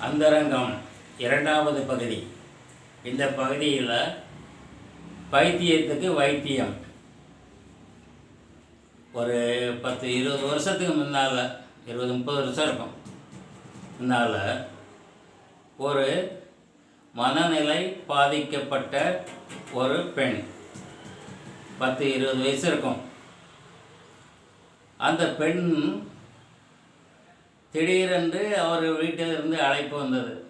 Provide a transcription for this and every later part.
அந்தரங்கம் இரண்டாவது பகுதி. இந்த பகுதியில் பைத்தியத்துக்கு வைத்தியம். ஒரு பத்து இருபது வருஷத்துக்கு முன்னால் இருபது முப்பது வருஷம் இருக்கும். முன்னால் ஒரு மனநிலை பாதிக்கப்பட்ட ஒரு பெண் பத்து இருபது வயசு இருக்கும். அந்த பெண் திடீரென்று அவர் வீட்டிலிருந்து அழைப்பு வந்தது.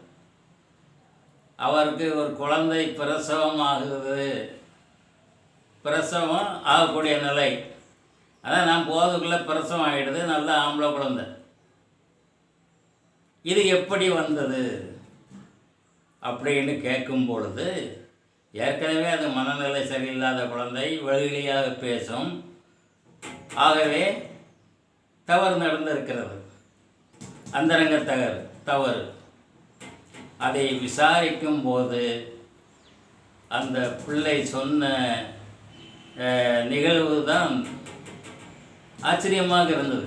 அவருக்கு ஒரு குழந்தை பிரசவம் ஆகுது பிரசவம் ஆகக்கூடிய நிலை. அதான் நான் போகிறதுக்குள்ளே பிரசவம் ஆகிடுது நல்ல ஆம்பளை குழந்தை. இது எப்படி வந்தது? அப்படின்னு கேட்கும் பொழுது ஏற்கனவே அது மனநிலை சரியில்லாத குழந்தை வெளியாக பேசும். ஆகவே தவறு நடந்திருக்கிறது. அந்தரங்க தகர் தவறு. அதை விசாரிக்கும் போது அந்த பிள்ளை சொன்ன நிகழ்வு தான் ஆச்சரியமாக இருந்தது.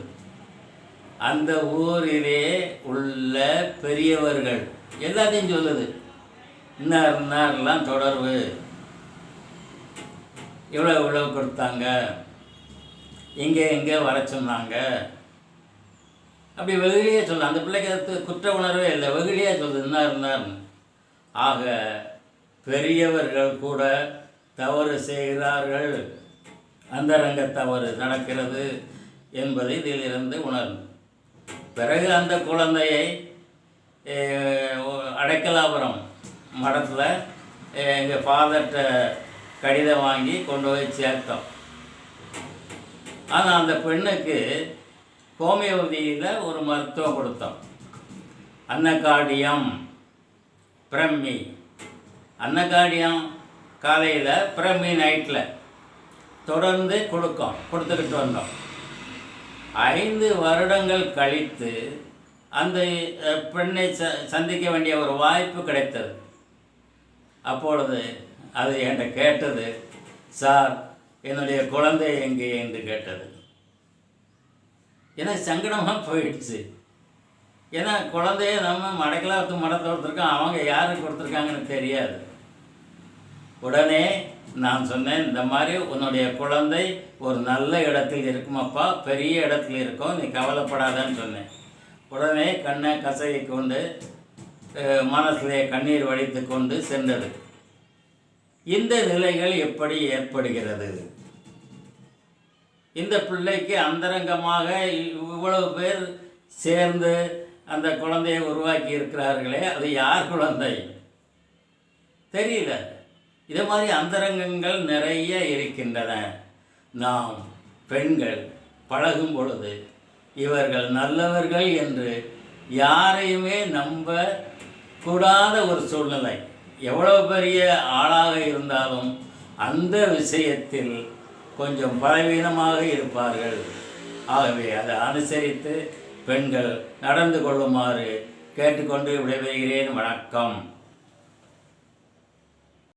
அந்த ஊரிலே உள்ள பெரியவர்கள் எல்லாத்தையும் சொல்லுது. இன்னார் இன்னார்லாம் தொடர்பு. இவ்வளோ இவ்வளோ கொடுத்தாங்க. இங்கே எங்கே வர சொன்னாங்க. அப்படி வெகுளியே சொல்ல அந்த பிள்ளைக்கு அது குற்ற உணர்வே இல்லை. வெகுளியே சொல்லுது என்ன இருந்தார்னு ஆக பெரியவர்கள் கூட தவறு செய்கிறார்கள் அந்தரங்க தவறு நடக்கிறது என்பதை இதிலிருந்து உணரும். பிறகு அந்த குழந்தையை அடைக்கலாபுரம் மடத்தில் எங்கள் ஃபாதர்கிட்ட கடிதம் வாங்கி கொண்டு போய் சேர்த்தோம். ஆனால் அந்த பெண்ணுக்கு ஹோமியோபதியில் ஒரு மருத்துவம் கொடுத்தோம். அன்னகாடியம் பிரம்மி. அன்னகாடியம் காலையில் பிரம்மி நைட்டில் தொடர்ந்து கொடுக்கும் கொடுத்துக்கிட்டு வந்தோம். ஐந்து வருடங்கள் கழித்து அந்த பெண்ணை ச சந்திக்க வேண்டிய ஒரு வாய்ப்பு கிடைத்தது. அப்பொழுது அது என்கிட்ட கேட்டது சார் என்னுடைய குழந்தை எங்கே? என்று கேட்டது. ஏன்னா சங்கடமாக போயிடுச்சு. ஏன்னா குழந்தைய நம்ம மடக்கலாத்து மடத்தை கொடுத்துருக்கோம் அவங்க யாருக்கு கொடுத்துருக்காங்கன்னு தெரியாது. உடனே நான் சொன்னேன் இந்த மாதிரி உன்னுடைய குழந்தை ஒரு நல்ல இடத்தில் இருக்குமப்பா பெரிய இடத்துல இருக்கும் நீ கவலைப்படாதன்னு சொன்னேன். உடனே கண்ணை கசகி கொண்டு மனசிலே கண்ணீர் வடித்து கொண்டு சென்றது. இந்த நிலைகள் எப்படி ஏற்படுகிறது? இந்த பிள்ளைக்கு அந்தரங்கமாக இவ்வளவு பேர் சேர்ந்து அந்த குழந்தையை உருவாக்கி இருக்கிறார்களே அது யார் குழந்தை? தெரியல. இது மாதிரி அந்தரங்கங்கள் நிறைய இருக்கின்றன. நாம் பெண்கள் பழகும் பொழுது இவர்கள் நல்லவர்கள் என்று யாரையுமே நம்ப கூடாத ஒரு சூழ்நிலை. எவ்வளவு பெரிய ஆளாக இருந்தாலும் அந்த விஷயத்தில் கொஞ்சம் பலவீனமாக இருப்பார்கள். ஆகவே அதை அனுசரித்து பெண்கள் நடந்து கொள்ளுமாறு கேட்டுக்கொண்டு விடைபெறுகிறேன். வணக்கம்.